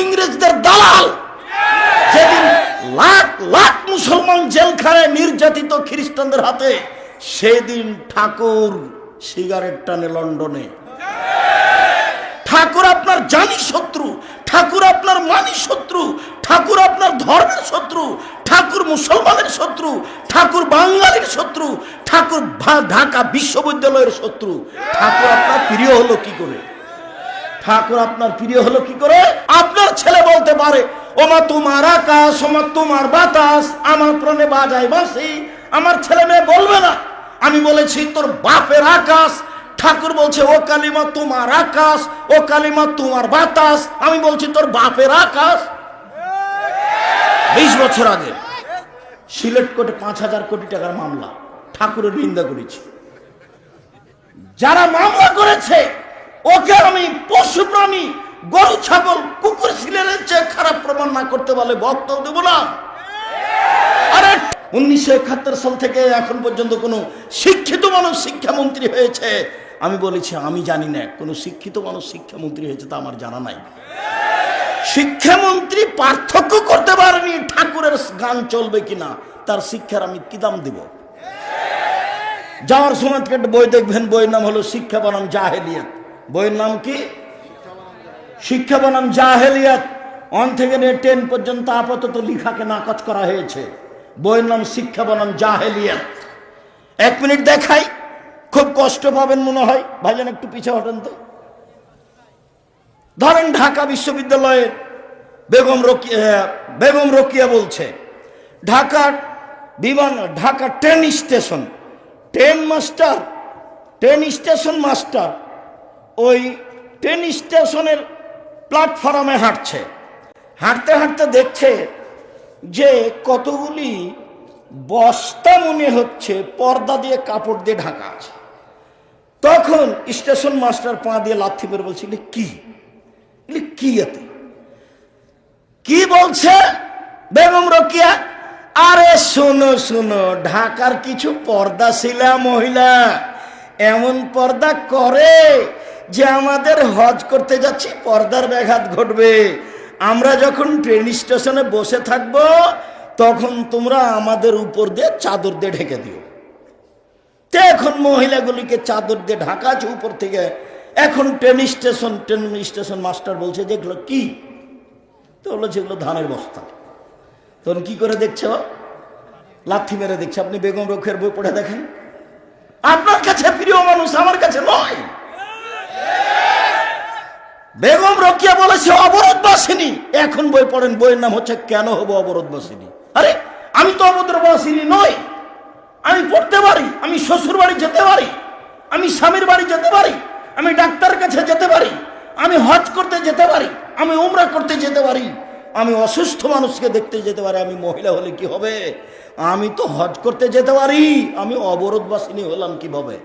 ইংরেজদের দালাল। যেদিন লাখ লাখ মুসলমান জেলখানায় নির্যাতিত খ্রিস্টানদের হাতে সেদিন ঠাকুর সিগারেট টানে লন্ডনে। ঠাকুর আপনার জানি শত্রু, ঠাকুর আপনার মানি শত্রু, ঠাকুর আপনার ধর্মের শত্রু, ঠাকুর মুসলমানের শত্রু, ঠাকুর বাঙালির শত্রু, ঠাকুর ঢাকা বিশ্ববিদ্যালয়ের শত্রু। ঠাকুর আপনার প্রিয় হলো কি করে? ঠাকুর আপনার প্রিয় হলো কি করে? আপনার ছেলে বলতে পারে, ওমা তোমার আকাশ, ওমা তোমার বাতাস, আমার প্রাণে বাজায় বাসি আমার ছেলে মেয়ে বলবে না। আমি বলেছি, তোর বাপের আকাশ। ঠাকুর বলছে, ও কালিমা তোমার আকাশ, ও কালিমা তোমার বাতাস। আমি বলছি, তোর বাপের আকাশ? বিশ বছর আগে সিলেট কোর্টে পাঁচ হাজার কোটি টাকার মামলা, ঠাকুরের নিন্দা করেছি। যারা মামলা করেছে ওকে আমি পশু প্রাণী, গরু, ছাগল, কুকুর সিলের চেয়ে খারাপ প্রমাণ না করতে পারলে বক্তব্য দেবো না। আরে, উনিশশো একাত্তর সাল থেকে এখন পর্যন্ত কোনো শিক্ষিত মানুষ শিক্ষামন্ত্রী হয়েছে। আমি বলেছি, আমি জানি না, কোনো শিক্ষিত মানুষ শিক্ষামন্ত্রী হয়েছে তা আমার জানা নাই। শিক্ষামন্ত্রী পার্থক্য করতে পারেনি, ঠাকুরের গান চলবে কিনা, তার শিক্ষার আমি কি দাম দিব? যাওয়ার সময় বই দেখবেন, বইয়ের নাম হলো শিক্ষা বনাম জাহেলিয়াত। বইয়ের নাম কি? শিক্ষা বনাম জাহেলিয়াত। অন থেকে নিয়ে টেন পর্যন্ত আপাতত লিখাকে নাকচ করা হয়েছে। বইয়ের নাম শিক্ষা বনাম জাহেলিয়াত। এক মিনিট দেখাই, খুব কষ্ট পাবেন মনে হয়। ভাইজান, একটু পিছিয়ে হটেন তো। ধরেন ঢাকা বিশ্ববিদ্যালয়ের বেগম রকিয়া বেগম রকিয়া বলছে, ঢাকার বিমান Dhaka train station, train master, train station master ওই ট্রেন স্টেশনের প্ল্যাটফর্মে হাঁটছে। হাঁটতে হাঁটতে দেখছে যে কতগুলি বস্তা মনে হচ্ছে পর্দা দিয়ে কাপড় দিয়ে ঢাকা আছে। তখন স্টেশন মাস্টার পা দিয়ে লাথি মেরে বলছে, "এগুলি কি? কি এতে? কি বলছে? বেগম রকিয়া, আরে শোনো শোনো, ঢাকার কিছু পর্দা ছিলা মহিলা, এমন পর্দা করে যে আমাদের হজ করতে যাচ্ছি, পর্দার ব্যাঘাত ঘটবে। আমরা যখন ট্রেন স্টেশনে বসে থাকব, তখন তোমরা আমাদের উপর দিয়ে চাদর দিয়ে ঢেকে দিও। তো এখন মহিলাগুলিকে চাদর দিয়ে ঢাকা আছে উপর থেকে। এখন train station train station master বলছে যেগুলো কি? তো বলল যেগুলো ধানের বস্তা। তখন কি করে দেখছে? লাথি মেরে দেখছে, আপনি বেগম রক্ষের বই পড়ে দেখেন? আপনার কাছে প্রিয় মানুষ, আমার কাছে নয়। বেগম রকিয়া বলেছে অবরোধ বাসিনী এখন বই পড়েন, বইয়ের নাম হচ্ছে কেন হব অবরোধ বাসিনী আরে, আমি তো অবরোধ বাসিনী নই। আমি পড়তে পারি, আমি শ্বশুর বাড়ি যেতে পারি, আমি স্বামীর বাড়ি যেতে পারি, আমি ডাক্তার কাছে যেতে পারি, আমি হজ করতে যেতে পারি, আমি উমরা করতে যেতে পারি, আমি অসুস্থ মানুষকে দেখতে যেতে পারি, আমি মহিলা হলে কি হবে? আমি তো হজ করতে যেতে পারি, আমি অবরোধ বাসিনী হলাম কীভাবে?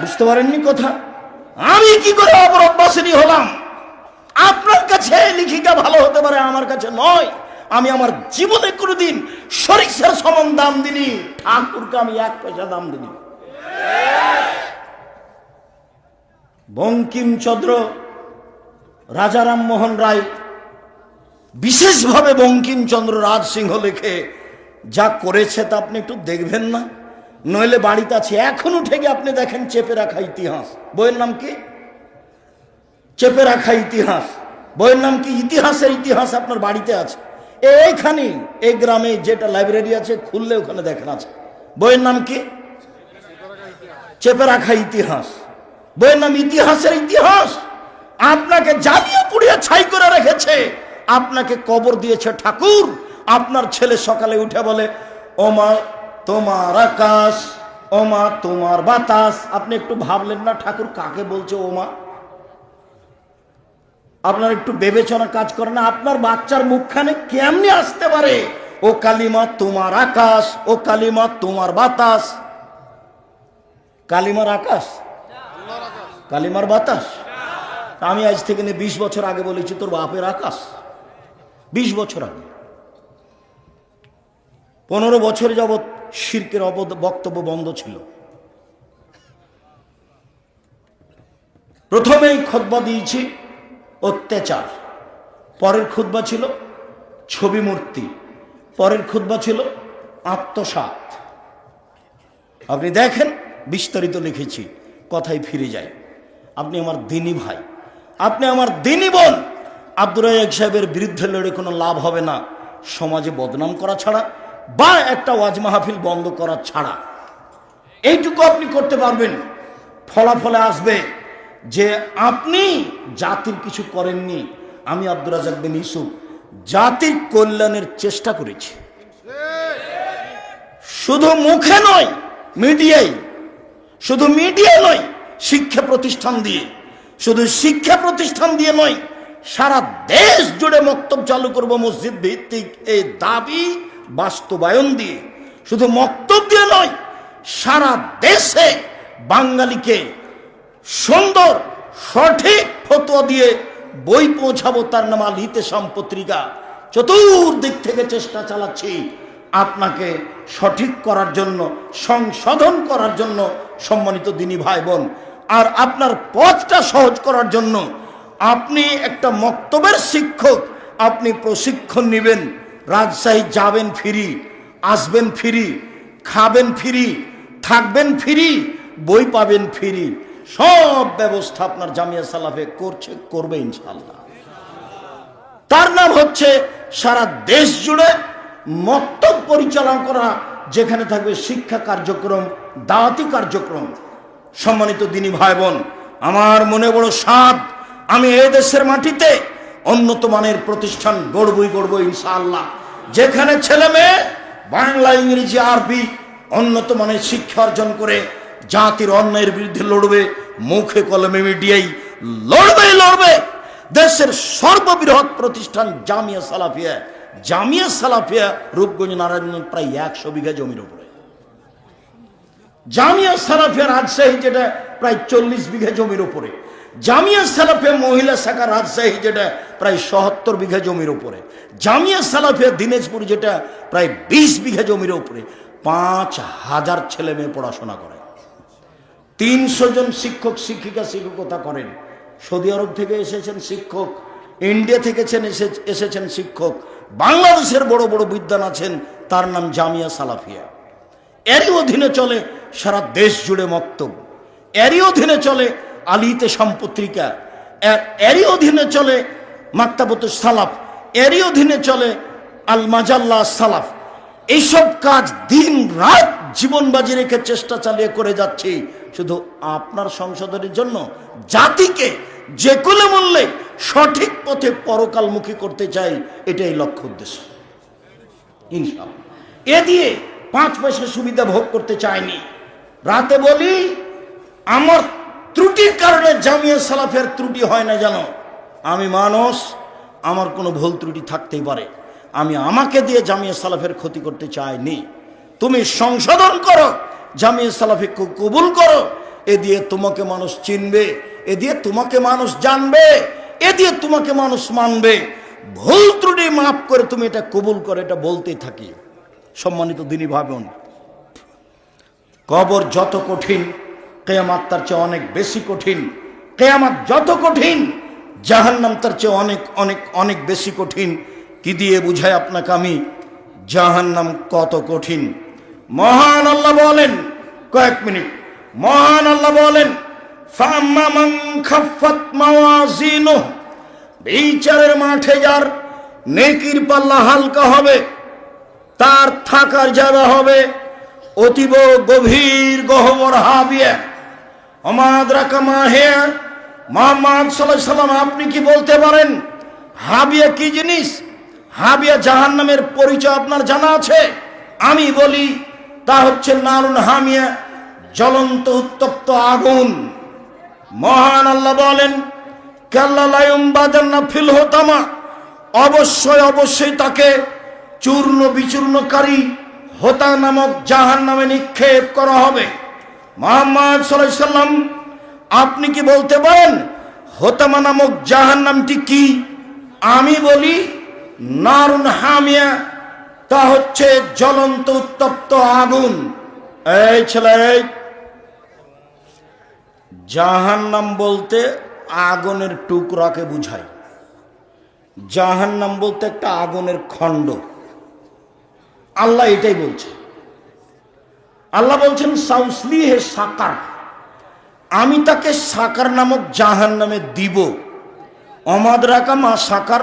বুঝতে পারেননি কথা? আমি কি করে অবরোধ বাসিনী হলাম? আপনার কাছে লিখিকা ভালো হতে পারে, আমার কাছে নয়। আমি আমার জীবনে কোনোদিন সরিষার সমান দাম দিনি ঠাকুরকে আমি এক পয়সা দাম দিনি বঙ্কিমচন্দ্র রাজারাম মোহন রায় বিশেষভাবে বঙ্কিমচন্দ্র রাজ সিংহ লেখে যা করেছে তা আপনি একটু দেখবেন না। নইলে বাড়িতে আছে। এখন উঠে গিয়ে আপনি দেখেন চেপে রাখা ইতিহাস। বইয়ের নাম কি? চেপে রাখা ইতিহাস। বইয়ের নাম কি? ইতিহাসের ইতিহাস আপনার বাড়িতে আছে। এইখানে এই গ্রামে যেটা লাইব্রেরি আছে, খুললে ওখানে দেখেন আছে। বইয়ের নাম কি? চেপে রাখা ইতিহাস। বইয়ের নাম ইতিহাসের ইতিহাস। আপনাকে জ্বালিয়ে পুড়িয়ে ছাই করে রেখেছে। আপনাকে কবর দিয়েছে ঠাকুর। আপনার ছেলে সকালে উঠে বলে ওমা তোমার আকাশ, ওমা, তোমার বাতাস। আপনি একটু ভাবলেন না ঠাকুর কাকে বলছে ওমা? আপনার একটু বিবেচনা কাজ করে না, আপনার বাচ্চার মুখখানে কেমনি আসতে পারে? ও কালিমা তোমার আকাশ, ও কালিমা তোমার বাতাস। কালিমার আকাশ? কালিমার বাতাস? আমি আজ থেকে নিয়ে বিশ বছর আগে বলেছি, তোর বাপের আকাশ। বিশ বছর আগে। পনেরো বছর যাবৎ শির্কের অবদ বক্তব্য বন্ধ ছিল। প্রথমেই খতবা দিয়েছি অত্যাচার। পরের খুদ্া ছিল ছবি মূর্তি। পরের খুদ্া ছিল আত্মসাত আপনি দেখেন, বিস্তারিত লিখেছি কথাই ফিরে যায় আপনি আমার দিনী ভাই। আপনি আমার দিনী বোন। আব্দুর সাহেবের বিরুদ্ধে লড়ে কোনো লাভ হবে না। সমাজে বদনাম করা ছাড়া বা একটা ওয়াজ মাহফিল বন্ধ করা ছাড়া। এইটুকু আপনি করতে পারবেন। ফলাফলে আসবে যে আপনি জাতির কিছু করেননি। আমি আব্দুর রাজাক বিন ইসুফ জাতির কল্যাণের চেষ্টা করেছি। শুধু মুখে নয়, মিডিয়ায়, শুধু মিডিয়া নয়, শিক্ষা প্রতিষ্ঠান দিয়ে, শুধু শিক্ষা প্রতিষ্ঠান দিয়ে নয়, সারা দেশ জুড়ে মক্তব চালু করব মসজিদ ভিত্তিক এই দাবি বাস্তবায়ন দিয়ে, শুধু মক্তব দিয়ে নয়, সারা দেশে বাঙালিকে সুন্দর, সঠিক ফতোয়া দিয়ে বই পৌঁছাবো তার নাম আল হিতেশাম পত্রিকা চতুর্দিক থেকে চেষ্টা চালাচ্ছি আপনাকে সঠিক করার জন্য, সংশোধন করার জন্য, সম্মানিত দিনী ভাই বোন আর আপনার পথটা সহজ করার জন্য আপনি একটা মক্তবের শিক্ষক, আপনি প্রশিক্ষণ নেবেন। রাজশাহী যাবেন ফ্রি, আসবেন ফ্রি, খাবেন ফ্রি, থাকবেন ফ্রি, বই পাবেন ফিরি। সব ব্যবস্থা আপনার জামিয়া সালাফে করছে, করবে ইনশাল্লাহ তার নাম হচ্ছে সারা দেশ জুড়ে মক্তব পরিচালনা করা, যেখানে থাকবে শিক্ষা কার্যক্রম, দাওয়াতি কার্যক্রম। সম্মানিত দিনী ভাই বোন আমার মনে বড় সাদ আমি এই দেশের মাটিতে উন্নত মানের প্রতিষ্ঠান গড়বই গড়ব ইনশাআল্লাহ। যেখানে ছেলে মেয়ে, বাংলা, ইংরেজি, আরবি উন্নত মানের শিক্ষা অর্জন করে জাতির অন্যায়ের বিরুদ্ধে লড়বে, মুখে কলমে মিডিয়াই লড়বে লড়বে। দেশের সর্ববৃহৎ প্রতিষ্ঠান জামিয়া সালাফিয়া। জামিয়া সালাফিয়া রূপগঞ্জ নারায়ণ প্রায় একশো বিঘা জমির উপরে। জামিয়া সালাফিয়া রাজশাহী যেটা প্রায় চল্লিশ বিঘা জমির উপরে। জামিয়া সালাফিয়া মহিলা শাখা রাজশাহী যেটা প্রায় সত্তর বিঘা জমির উপরে। জামিয়া সালাফিয়া দিনাজপুর যেটা প্রায় বিশ বিঘা জমির উপরে। পাঁচ হাজার ছেলে মেয়ে পড়াশোনা করে। তিনশো জন শিক্ষক, শিক্ষিকা, শিক্ষকতা করেন। সৌদি আরব থেকে এসেছেন শিক্ষক, ইন্ডিয়া থেকে এসে- এসেছেন শিক্ষক। বাংলাদেশের বড় বড় বিদ্যান আছেন, তার নাম জামিয়া সালাফিয়া। এরই অধীনে চলে সারা দেশ জুড়ে মক্তব এরই অধীনে চলে আলিতে সম্পত্রিকা এরই অধীনে চলে মাক্তাবত সালাফ, এরই অধীনে চলে আল মাজাল্লা সালাফ। এইসব কাজ দিন রাত জীবন বাজি রেখে চেষ্টা চালিয়ে করে যাচ্ছি। শুধু আপনার সংশোধনের জন্য জাতিকে যে কোনো মূল্যে সঠিক পথে পরকালমুখী করতে চাই, এটাই লক্ষ্য উদ্দেশ্য। ইনশাআল্লাহ। এ দিয়ে পাঁচ পয়সা সুবিধা ভোগ করতে চাইনি। রাতে বলি, আমার ত্রুটির কারণে জামিয়া সালাফের ত্রুটি হয় না জানো? আমি মানুষ, আমার কোনো ভুল ত্রুটি থাকতেই পারে। আমি আমাকে দিয়ে জামিয়া সালাফের ক্ষতি করতে চাইনি। তুমি সংশোধন করো, জামিয়া সালাফে কবুল করো। এ দিয়ে তোমাকে মানুষ চিনবে, এ দিয়ে তোমাকে মানুষ জানবে, এ দিয়ে তোমাকে মানুষ মানবে। ভুল ত্রুটি মাফ করে তুমি এটা কবুল করে, এটা বলতেই থাকি। সম্মানিত দিনী ভাবুন কবর যত কঠিন কেয়ামাত তার চেয়ে অনেক বেশি কঠিন। কেয়ামাত যত কঠিন, জাহান্নাম তার চেয়ে অনেক অনেক অনেক বেশি কঠিন। কি দিয়ে বুঝায় আপনাকে আমি? জাহান্নাম কত কঠিন। মহান আল্লাহ বলেন, কয়েক মিনিট। মহান আল্লাহ বলেন বিচারের মাঠে যার নেকির পাল্লা হালকা হবে, তার থাকার জায়গা হবে অতীব গভীর গহবর হাবিয়া। অমাদ রাকামা হে। মোহাম্মদ সাল্লাহ সাল্লাম, আপনি কি বলতে পারেন? হাবিয়া কি জিনিস? হাবিয়া জাহান নামের পরিচয় আপনার জানা আছে? আমি বলি, তা হচ্ছে নারুন হামিয়া, জ্বলন্ত উত্তপ্ত আগুন। মহান আল্লাহ বলেন বাজান্না ফিল হতামা অবশ্যই অবশ্যই তাকে চূর্ণ বিচূর্ণকারী হোতা নামক জাহান নামে নিক্ষেপ করা হবে। মোহাম্মদ সাল্লাম, আপনি কি বলতে পারেন, হোতামা নামক জাহান নামটি কি? আমি বলি, নারুন হামিয়া, তা হচ্ছে জ্বলন্ত উত্তপ্ত আগুন। এই ছেলে জাহান্নাম বলতে আগুনের টুকরাকে বুঝায়। জাহান্নাম বলতে একটা আগুনের খণ্ড। আল্লাহ এটাই বলছে। আল্লাহ বলছেন সাউসলি হে সাকার। আমি তাকে সাকার নামক জাহান নামে দিব। অমাদ রাকা মা সাকার।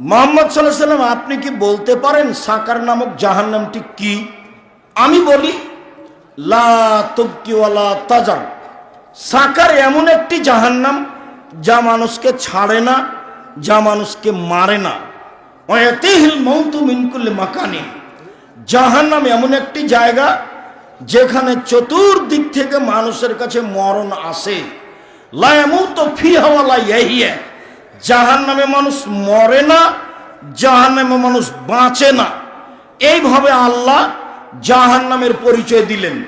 মোহাম্মদ সাল্লাহ সাল্লাম আপনি কি বলতে পারেন সাকার নামক জাহান নামটি কি? আমি বলি, লা তবকিওয়ালা সাকার এমন একটি জাহান্নাম যা মানুষকে ছাড়ে না, যা মানুষকে মারে না। অয়াতিহিল মৌতু মিনকুল্লে মাকানি জাহান্নাম এমন একটি জায়গা যেখানে চতুর্দিক থেকে মানুষের কাছে মরণ আসে। জাহান নামে মানুষ মরে না জাহান নামে মানুষ বাঁচে না। এইভাবে আল্লাহ জাহান নামের পরিচয় দিলেন।